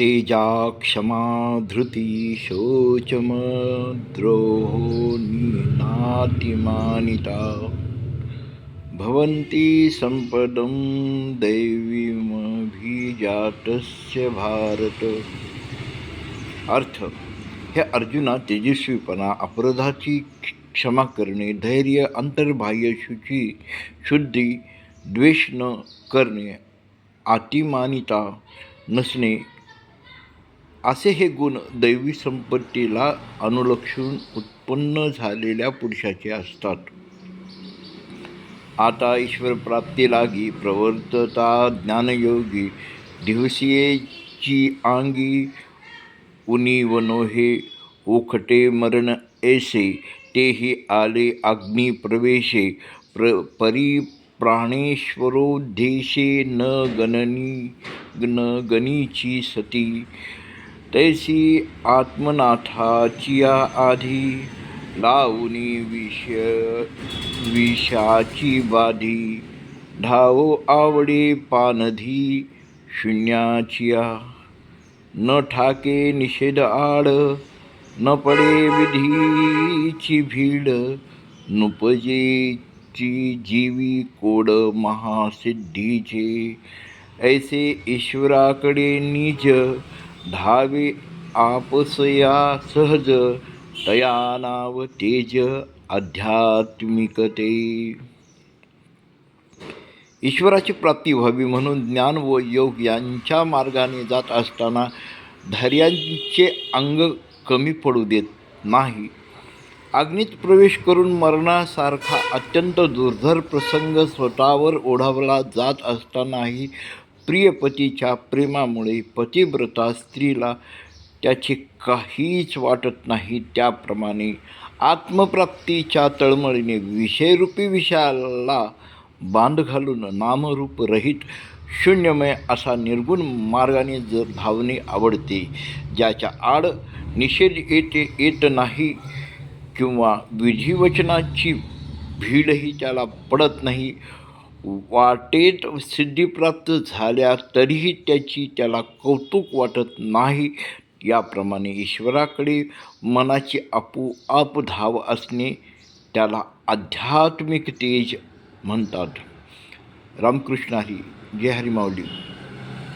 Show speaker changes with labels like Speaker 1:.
Speaker 1: तेजा क्षमा धृती शोचमद्रोहो नातिमानिता भवन्ति सम्पदं दैवीमभिजातस्य भारत। अर्थ हे अर्जुना तेजस्वीपणा अपराधाची क्षमा करणे धैर्य अंतर्बाह्य शुची शुद्धी द्वेष न करणे अतिमानिता नसणे असे हे गुण दैवी संपत्तीला अनुलक्षून उत्पन्न झालेल्या पुरुषाचे असतात. आता ईश्वर प्राप्ती लागी प्रवर्तता ज्ञानयोगी दिवसीयेची आंगी उनी वनोहे ओखटे मरण ऐसे तेही आले अग्निप्रवेशे प्र परिप्राणेश्वरोद्देशे न गणनी न गणीची सती तैसी आत्मनाथाचिया आधी लावणी विष विषाची बाधी धावो आवडे पानधी शून्याचिया। न ठाके निषेध आड न पडे विधीची भीड नुपजेची जीवी कोड महासिद्धीचे। ऐसे ईश्वराकडे निज धावी आपसया सहज तया नाव तेज आध्यात्मिकते. ईश्वराची प्राप्ती व्हावी म्हणून ज्ञान व योग यांच्या मार्गाने जात असताना धैर्यांचे अंग कमी पडू देत नाही. अग्नीत प्रवेश करून मरणासारखा अत्यंत दुर्धर प्रसंग स्वतःवर ओढावला जात असतानाही प्रियपतीच्या प्रेमामुळे पतिव्रता स्त्रीला त्याची काहीच वाटत नाही. त्याप्रमाणे आत्मप्राप्तीच्या तळमळीने विषयरूपी विषयाला बांध घालून नामरूप रहित शून्यमय असा निर्गुण मार्गाने जर धावणे आवडते ज्याच्या आड निषेध येते येत नाही किंवा विधिवचनाची भीडही त्याला पडत नाही वाटेत सिद्धिप्राप्त झाल्या तरीही त्याची त्याला कौतुक वाटत नाही. याप्रमाणे ईश्वराकडे मनाची आपोआप धाव असणे त्याला आध्यात्मिक तेज म्हणतात. रामकृष्ण हरी जय हरी माऊली.